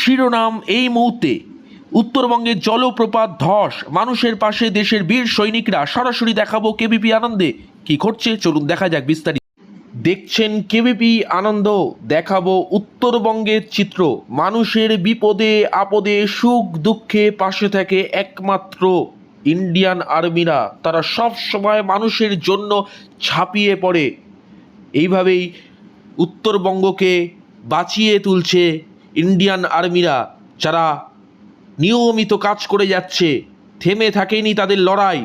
শিরোনাম এই মুহূর্তে। উত্তরবঙ্গের জলপ্রপাত ধস, মানুষের পাশে দেশের বীর সৈনিকরা। সরাসরি দেখাবো কেবিপি আনন্দে। কি ঘটছে? চলুন দেখা যাক বিস্তারিত। দেখছেন কেবিপি আনন্দ। দেখাবো উত্তরবঙ্গের চিত্র। মানুষের বিপদে, আপদে, সুখ, দুঃখে পাশে থাকে একমাত্র ইন্ডিয়ান আর্মিরা। তারা সব সময় মানুষের জন্য ঝাঁপিয়ে পড়ে। এইভাবেই উত্তরবঙ্গকে বাঁচিয়ে তুলছে ইন্ডিয়ান আর্মিরা যারা নিয়মিত কাজ করে যাচ্ছে, থেমে থাকেনি তাদের লড়াই,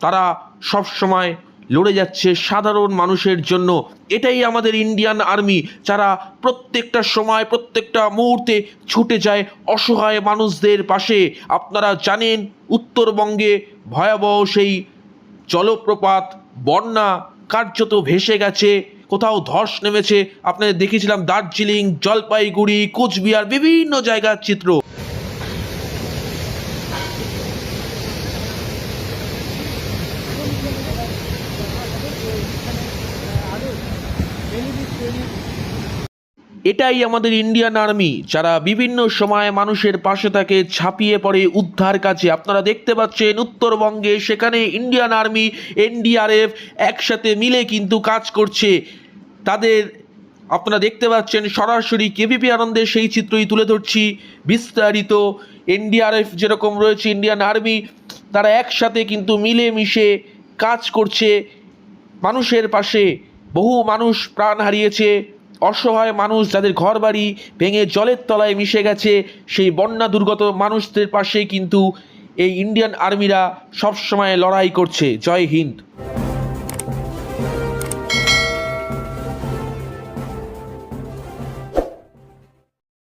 তারা সব সময় লড়ে যাচ্ছে সাধারণ মানুষের জন্য। এটাই আমাদের ইন্ডিয়ান আর্মি যারা প্রত্যেকটা সময়, প্রত্যেকটা মুহূর্তে ছুটে যায় অসহায় মানুষদের পাশে। আপনারা জানেন, উত্তরবঙ্গে ভয়াবহ সেই জলপ্রপাত, বন্যা কার্যত ভেসে গেছে। কোথাও ধস নেমেছে। আপনাদের দেখেছিলাম দার্জিলিং জলপাইগুড়ি কোচবিহার বিভিন্ন জায়গার চিত্র। এটাই আমাদের ইন্ডিয়ান আর্মি যারা বিভিন্ন সময় মানুষের পাশে থাকে ছাপিয়ে পড়ে উদ্ধার কাজে। আপনারা দেখতে পাচ্ছেন, উত্তরবঙ্গে সেখানে ইন্ডিয়ান আর্মি এনডিআরএফ একসাথে মিলে কিন্তু কাজ করছে। তাদের, আপনারা দেখতে পাচ্ছেন, সরাসরি কেভিপি আনন্দের সেই চিত্রই তুলে ধরছি। বিস্তারিত এনডিআরএফ যেরকম রয়েছে ইন্ডিয়ান আর্মি তারা একসাথে কিন্তু মিলে মিশে কাজ করছে। মানুষের পাশে বহু মানুষ প্রাণ হারিয়েছে। অসহায় মানুষ যাদের ঘরবাড়ি ভেঙে জলের তলায় মিশে গেছে, সেই বন্যা দুর্গত মানুষদের পাশে কিন্তু এই ইন্ডিয়ান আর্মিরা সবসময় লড়াই করছে। জয় হিন্দ।